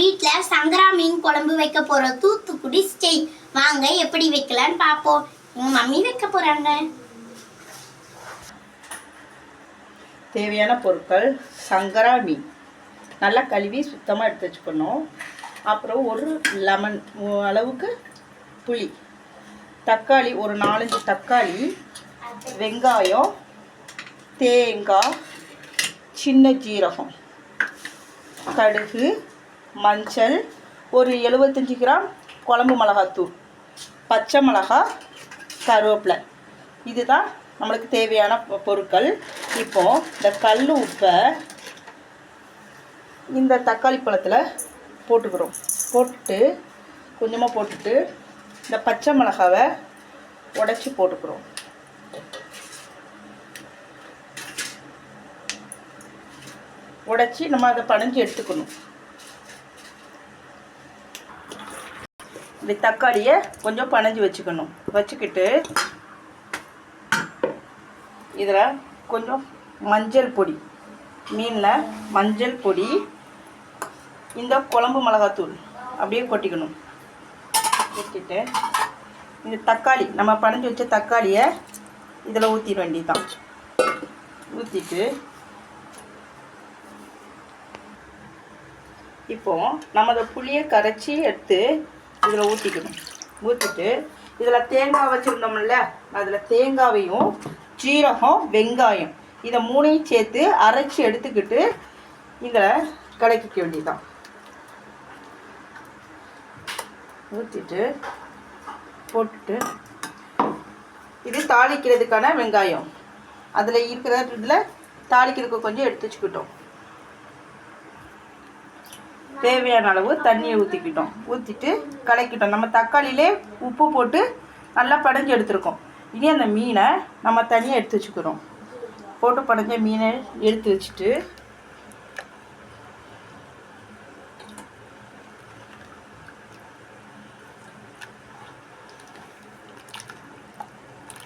வீட்டில் சங்கரா மீன் குழம்பு வைக்க போகிறோம் தூத்துக்குடி ஸ்டைல் வாங்க எப்படி வைக்கலான்னு பார்ப்போம் எங்கள் மம்மி வைக்க போகிறாங்க தேவையான பொருட்கள் சங்கரா மீன். நல்லா கழுவி சுத்தமாக எடுத்து வச்சுக்கணும். அப்புறம் ஒரு லெமன் அளவுக்கு புளி. தக்காளி ஒரு நாலஞ்சு தக்காளி வெங்காயம் தேங்காய் சின்ன ஜீரகம் கடுகு மஞ்சள் ஒரு எழுபத்தஞ்சி கிராம் குழம்பு மிளகாத்தூள் பச்சை மிளகா கருவேப்பிலை. இதுதான் நம்மளுக்கு தேவையான பொ- பொருட்கள். இப்போ இந்த கல் உப்பை இந்த தக்காளி பழத்தில் போட்டுக்கிறோம். போட்டுட்டு கொஞ்சமாக போட்டுட்டு இந்த பச்சை மிளகாவை உடச்சி போட்டுக்கிறோம். உடச்சி நம்ம அதை பனைஞ்சு எடுத்துக்கணும். இந்த தக்காளியை கொஞ்சம் பனைஞ்சு வச்சுக்கணும். வச்சுக்கிட்டு இதில் கொஞ்சம் மஞ்சள் பொடி மீனில் மஞ்சள் பொடி இந்த குழம்பு மிளகாத்தூள் அப்படியே கொட்டிக்கணும். கொட்டிட்டு இந்த தக்காளி நம்ம பனைஞ்சு வச்ச தக்காளியை இதில் ஊற்றிட வேண்டியதுதான். ஊற்றிட்டு இப்போ நம்ம அந்த புளியை கரைச்சி எடுத்து இதில் ஊற்றிக்கணும் ஊற்றிட்டு இதில் தேங்காய் வச்சுருந்தோம்ல அதில் தேங்காவையும் ஜீரகம் வெங்காயம் இதை மூணையும் சேர்த்து அரைச்சி எடுத்துக்கிட்டு இதில் கலக்கிக்க வேண்டியதான் ஊற்றிட்டு போட்டுட்டு இது தாளிக்கிறதுக்கான வெங்காயம். அதில் இருக்கிற இதில் தாளிக்கிறதுக்கு கொஞ்சம் எடுத்து வச்சுக்கிட்டோம். தேவையான அளவு தண்ணியை ஊற்றிக்கிட்டோம் ஊற்றிட்டு கலக்கிட்டோம். நம்ம தக்காளியிலே உப்பு போட்டு நல்லா படைஞ்சு எடுத்துருக்கோம். இனி அந்த மீனை நம்ம தனியாக எடுத்து வச்சுக்கிறோம். போட்டு படைஞ்ச மீனை எடுத்து வச்சுட்டு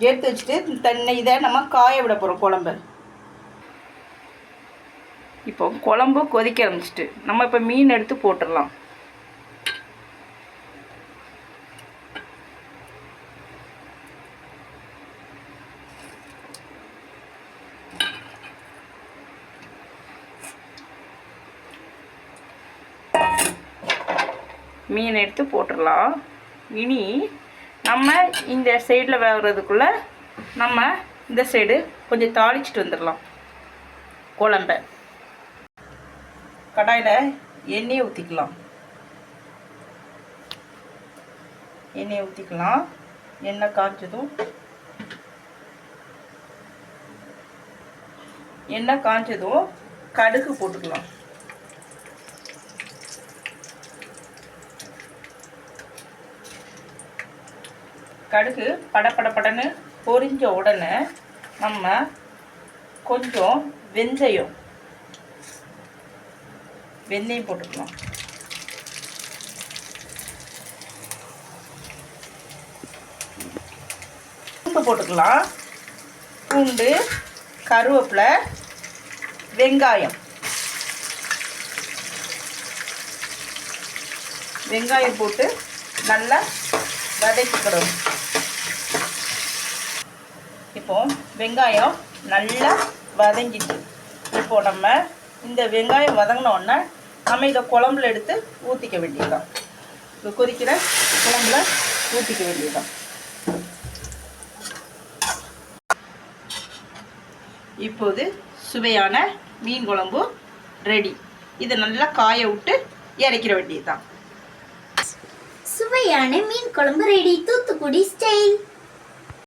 எடுத்து வச்சுட்டு தண்ணி இதை நம்ம காய விட போகிறோம் குழம்பு. இப்போ குழம்பு கொதிக்க ஆரம்பிச்சிட்டு நம்ம இப்போ மீன் எடுத்து போட்டுடலாம். மீன் எடுத்து போட்டுடலாம். இனி நம்ம இந்த சைடில் வேகிறதுக்குள்ளே நம்ம இந்த சைடு கொஞ்சம் தாளிச்சிட்டு வந்துடலாம். குழம்ப. கடாயில் எண்ணெயை ஊற்றிக்கலாம் எண்ணெயை ஊற்றிக்கலாம் எண்ணெய் காய்ச்சதும் எண்ணெய் காய்ச்சதும் கடுகு போட்டுக்கலாம். கடுகு படப்படப்படன்னு பொரிஞ்ச உடனே நம்ம கொஞ்சம் வெந்தயம் வெந்தயம் போட்டுக்கலாம். பூண்டு போட்டுக்கலாம். பூண்டு கருவேப்பிலை வெங்காயம். வெங்காயம் போட்டு நல்லா வதக்கிக்கிடணும் இப்போ வெங்காயம் நல்லா வதங்கிட்டு இப்போ நம்ம இந்த வெங்காயம் வதங்கின நம்ம இதை குழம்புல எடுத்து ஊற்றிக்க வேண்டியதுதான். இது கொதிக்கிற குழம்புல ஊற்றிக்க வேண்டியதுதான். இப்போது சுவையான மீன் குழம்பு ரெடி இதை நல்லா காய விட்டு இறக்கிற வேண்டியதுதான். சுவையான மீன் குழம்பு ரெடி தூத்துக்குடி ஸ்டைல்